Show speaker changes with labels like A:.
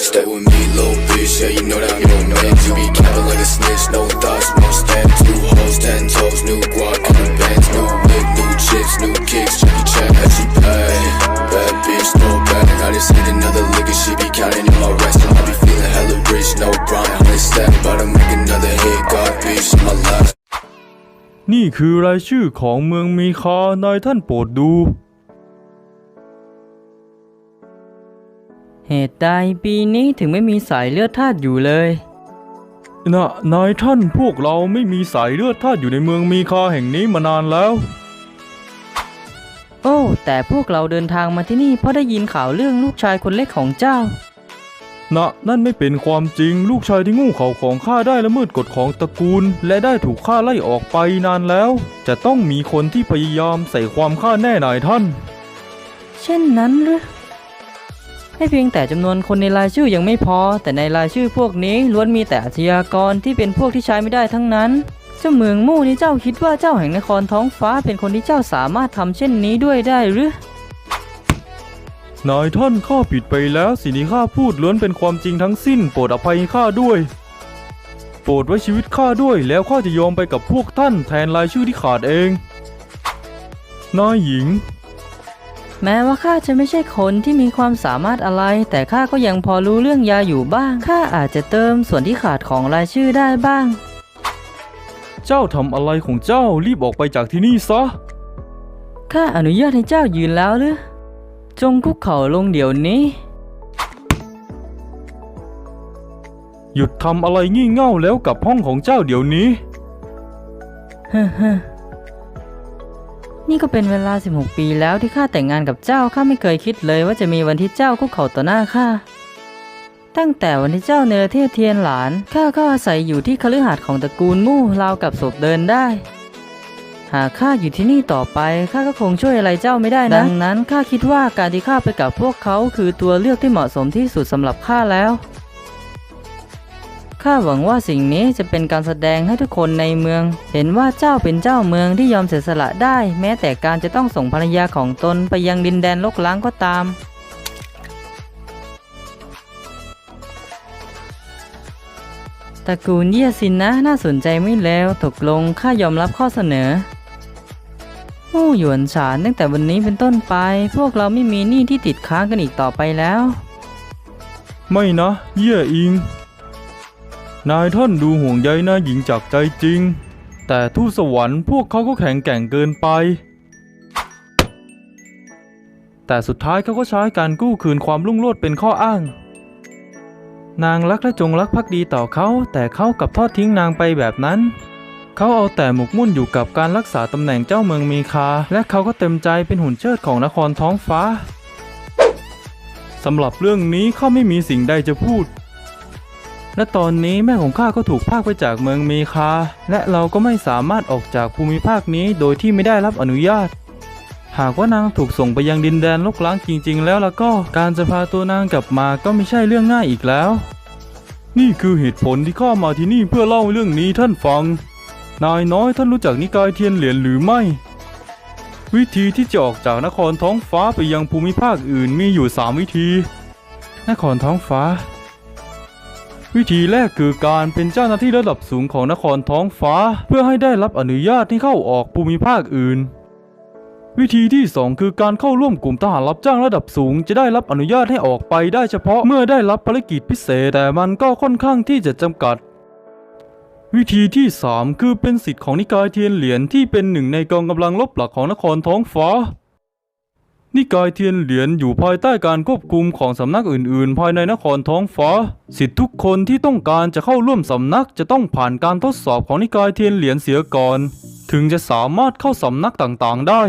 A: Stay with me, little bitch, yeah, you know that I'm your man. You be capping like a snitch, no thoughts, no stand. Two hoes, ten toes, new guac in the bands, new whip, new chips, new kicks, Jackie Chan, as she pay. Bad bitch, no bag. I just hit another lick and she be counting in my rest. I be feeling hella rich, no grind, honey stack. About to make another hit, God bitch, in my life.
B: นี่คือรายชื่อของเมืองมีคานายท่านโปรดดู
C: เหตุใดปีนี้ถึงไม่มีสายเลือดทาสอยู่เลย
B: นะนายท่านพวกเราไม่มีสายเลือดทาสอยู่ในเมืองมีคาแห่งนี้มานานแล้ว
C: โอ้ แต่พวกเราเดินทางมาที่นี่เพราะได้ยินข่าวเรื่องลูกชายคนเล็กของเจ้า
B: นะนั่นไม่เป็นความจริงลูกชายที่งูเข่าของข้าได้ละเมิดกฎของตระกูล และได้ถูกข้าไล่ออกไปนานแล้ว จะต้องมีคนที่พยายามใส่ความข้าแน่นายท่าน
C: เช่นนั้นหรือ ไม่เพียงแต่จำนวนคนในรายชื่อยังไม่พอ แต่ในรายชื่อพวกนี้ล้วนมีแต่อาชญากรที่เป็นพวกที่ใช้ไม่ได้ทั้งนั้นเจ้าเมืองมู่นี่เจ้าคิดว่าเจ้าแห่งนครท้องฟ้าเป็นคนที่เจ้าสามารถทำเช่นนี้ด้วยได้หรือ
B: นายท่านข้าผิดไปแล้วสิ่งที่ข้าพูดล้วนเป็นความจริงทั้งสิ้น โปรดอภัยข้าด้วย โปรดไว้ชีวิตข้าด้วยแล้วข้าจะยอมไปกับพวกท่านแทนรายชื่อที่ขาดเอง นายหญิง
C: แม้ว่าข้าจะไม่ใช่คนที่มีความสามารถอะไร แต่ข้าก็ยังพอรู้เรื่องยาอยู่บ้าง ข้าอาจจะเติมส่วนที่ขาดของรายชื่อได้บ้าง
B: เจ้าทำอะไรของเจ้ารีบออกไปจากที่นี่ซะ
C: ข้าอนุญาตให้เจ้ายืนแล้วหรือ จงคุกเข่าลงเดี๋ยวนี้
B: หยุดทำอะไรงี่เง่าแล้วกลับห้องของเจ้าเดี๋ยวนี้
C: เฮ้อเฮ้อ นี่ก็เป็นเวลา 16 ปีแล้วที่ข้าแต่งงานกับเจ้าข้าไม่เคยคิดเลยว่าจะมีวันที่เจ้าคุกเข่าต่อหน้าข้าตั้งแต่วันที่เจ้าเนรเทศเทียนหลานข้าก็อาศัยอยู่ที่คฤหาสน์ของตระกูลมู่ราวกับศพเดินได้ หากข้าอยู่ที่นี่ต่อไปข้าก็คงช่วยอะไรเจ้าไม่ได้นะดังนั้นข้าคิดว่าการที่ข้าไปกับพวกเขาคือตัวเลือกที่เหมาะสมที่สุดสำหรับข้าแล้ว ข้าหวังว่าสิ่งนี้จะเป็นการแสดงให้ทุกคนในเมือง เห็นว่าเจ้าเป็นเจ้าเมืองที่ยอมเสียสละได้ แม้แต่การจะต้องส่งภรรยาของตนไปยังดินแดนลกล้างก็ตาม ตระกูลเยี่ยสินนะน่าสนใจไม่แล้วตกลงข้ายอมรับข้อเสนอมู่หยวนฉานตั้งแต่วันนี้เป็นต้นไป พวกเราไม่มีหนี้ที่ติดค้างกันอีกต่อไปแล้ว
B: ไม่นะ เย่ยอิง นายท่านดูห่วงใยนายหญิงจากใจจริง แต่ทูตสวรรค์พวกเขาก็แข็งแกร่งเกินไป แต่สุดท้ายเขาก็ใช้การกู้คืนความรุ่งโรจน์เป็นข้ออ้าง นางรักและจงรักภักดีต่อเขา แต่เขากลับทอดทิ้งนางไปแบบนั้น เขาเอาแต่หมกมุ่นอยู่กับการรักษาตำแหน่งเจ้าเมืองมีคา และเขาก็เต็มใจเป็นหุ่นเชิดของนครท้องฟ้าสำหรับเรื่องนี้ข้าไม่มีสิ่งใดจะพูด และตอนนี้แม่ของข้าก็ถูกพากไปจากเมืองเมคา และเราก็ไม่สามารถออกจากภูมิภาคนี้โดยที่ไม่ได้รับอนุญาต หากว่านางถูกส่งไปยังดินแดนลกล้างจริง ๆ แล้วแล้วก็การจะพาตัวนางกลับมาก็ไม่ใช่เรื่องง่ายอีกแล้ว นี่คือเหตุผลที่ข้ามาที่นี่เพื่อเล่าเรื่องนี้ท่านฟัง นายน้อยท่านรู้จักนิกายเทียนเหรียญหรือไม่ วิธีที่จะออกจากนครท้องฟ้าไปยังภูมิภาคอื่นมีอยู่ 3 วิธี นครท้องฟ้า วิธีแรกคือการเป็นเจ้าหน้าที่ระดับสูงของนครท้องฟ้า เพื่อให้ได้รับอนุญาตให้เข้าออกภูมิภาคอื่น วิธีที่ 2 คือการเข้าร่วมกลุ่มทหารรับจ้างระดับสูง จะได้รับอนุญาตให้ออกไปได้เฉพาะเมื่อได้รับภารกิจพิเศษ แต่มันก็ค่อนข้างที่จะจำกัด วิธีที่ 3 คือเป็นสิทธิ์ของนิกายเทียนเหรียญที่เป็นหนึ่งในกองกำลังลบหลักของนครท้องฟ้า นิกายเทียนเหรียญอยู่ภายใต้การควบคุมของสำนักอื่น ๆ ภายในนครท้องฟ้า สิทธิทุกคนที่ต้องการจะเข้าร่วมสำนักจะต้องผ่านการทดสอบของนิกายเทียนเหรียญเสียก่อน ถึงจะสามารถเข้าสำนักต่างๆ ได้